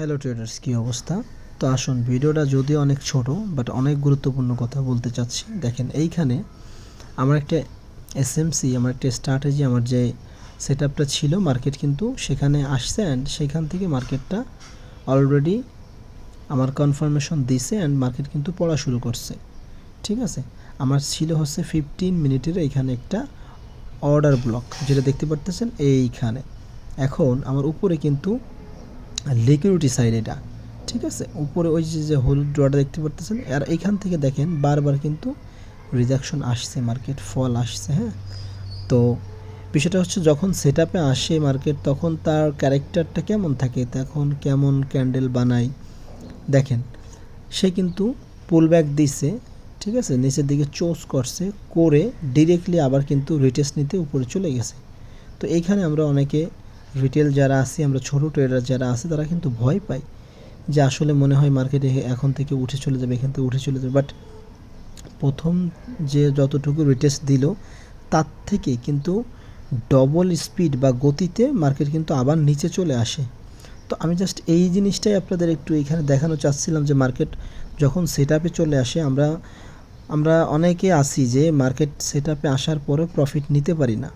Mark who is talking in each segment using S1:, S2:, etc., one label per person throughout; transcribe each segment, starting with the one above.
S1: Hello traders কী অবস্থা? তো আসুন, ভিডিওটা যদিও অনেক ছোট বাট অনেক গুরুত্বপূর্ণ কথা বলতে চাচ্ছি। দেখেন, এইখানে আমার একটা এসএমসি আমার একটা স্ট্র্যাটেজি আমার যে সেট আপটা ছিল মার্কেট কিন্তু সেখানে আসছে অ্যান্ড সেখান থেকে মার্কেটটা অলরেডি আমার কনফার্মেশন দিছে অ্যান্ড মার্কেট কিন্তু পড়া শুরু করছে। ঠিক আছে? আমার ছিল হচ্ছে ফিফটিন মিনিটের এইখানে একটা অর্ডার ব্লক যেটা দেখতে পারতেছেন এইখানে। এখন আমার উপরে কিন্তু লিকুইডিটি সাইড এটা, ঠিক আছে? উপরে ওই যে হলুদ ড্রটা দেখতে পারতেছেন, আর এইখান থেকে দেখেন বারবার কিন্তু রিজাকশন আসছে মার্কেট ফল আসছে হ্যাঁ? তো বিষয়টা হচ্ছে যখন সেট আপে আসে মার্কেট তখন তার ক্যারেক্টারটা কেমন থাকে? তখন কেমন ক্যান্ডেল বানায়? দেখেন, সে কিন্তু পুল ব্যাক দিছে, ঠিক আছে? নিচের দিকে চোজ করছে, করে ডিরেক্টলি আবার কিন্তু রিটেস্ট নিতে উপরে চলে গেছে। তো এইখানে আমরা অনেকে রিটেল যারা আছি, আমরা ছোটো ট্রেডার যারা আছে, তারা কিন্তু ভয় পাই যে আসলে মনে হয় মার্কেটে এখন থেকে উঠে চলে যাবে, এখান থেকে উঠে চলে যাবে। বাট প্রথম যে যতটুকু রিটেস্ট দিল, তার থেকে কিন্তু ডবল স্পিড বা গতিতে মার্কেট কিন্তু আবার নিচে চলে আসে। তো আমি জাস্ট এই জিনিসটাই আপনাদের একটু এখানে দেখানো চাচ্ছিলাম যে মার্কেট যখন সেট আপে চলে আসে, আমরা আমরা অনেকে আসি যে মার্কেট সেট আপে আসার পরে প্রফিট নিতে পারি না।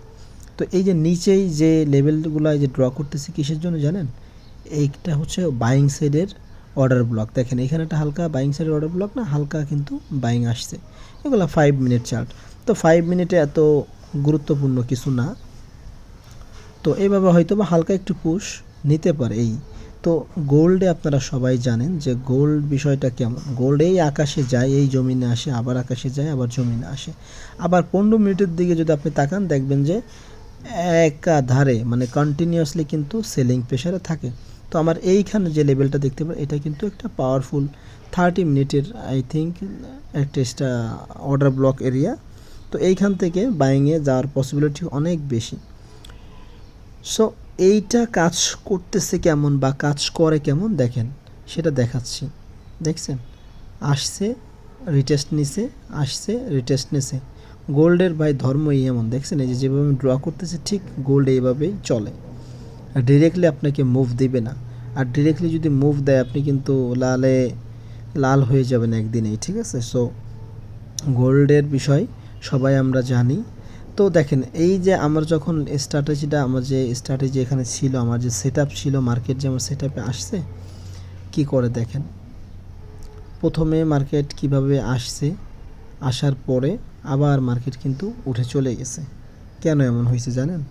S1: তো এই যে নিচেই যে লেভেলগুলো যে ড্র করতেছি কিসের জন্য জানেন? এইটা হচ্ছে বাইং সাইডের অর্ডার ব্লক দেখেন, এখানে একটা হালকা বাইং সাইডের অর্ডার ব্লক না, হালকা কিন্তু বাইং আসছে। এগুলো ফাইভ মিনিট চার্ট তো ফাইভ মিনিটে এত গুরুত্বপূর্ণ কিছু না। তো এইভাবে হয়তো বা হালকা একটু পুশ নিতে পারে এই। তো গোল্ডে আপনারা সবাই জানেন যে গোল্ড বিষয়টা কেমন? গোল্ড এই আকাশে যায়, এই জমিনে আসে, আবার আকাশে যায়, আবার জমিনে আসে। আবার পনেরো মিনিটের দিকে যদি আপনি তাকান, দেখবেন যে একাধারে মানে কন্টিনিউয়াসলি কিন্তু সেলিং প্রেশারে থাকে। তো আমার এইখানে যে লেভেলটা দেখতে পাই এটা কিন্তু একটা পাওয়ারফুল থার্টি মিনিটের আই থিঙ্ক একটা অর্ডার ব্লক এরিয়া তো এইখান থেকে বাইংয়ে যাওয়ার পসিবিলিটি অনেক বেশি। সো এইটা কাজ করতেছে কেমন বা কাজ করে কেমন দেখেন, সেটা দেখাচ্ছি। দেখছেন? আসছে রিটেস্ট নিছে, আসছে রিটেস্ট নিছে। গোল্ডের ভাই ধর্মই এমন, দেখছেন? এই যে যেভাবে আমি ড্র করতেছি, ঠিক গোল্ড এইভাবেই চলে। আর ডিরেক্টলি আপনাকে মুভ দেবে না। আর ডিরেক্টলি যদি মুভ দেয়, আপনি কিন্তু লালে লাল হয়ে যাবেন একদিনেই, ঠিক আছে? সো গোল্ডের বিষয় সবাই আমরা জানি। তো দেখেন, এই যে আমার যখন স্ট্র্যাটেজিটা আমার যে স্ট্র্যাটেজি এখানে ছিল, আমার যে সেট ছিল মার্কেট যে আমার সেট আসছে, কী করে দেখেন? প্রথমে মার্কেট কীভাবে আসছে? আসার পরে আবার মার্কেট কিন্তু উঠে চলে গেছে। কেন এমন হয়েছে জানেন?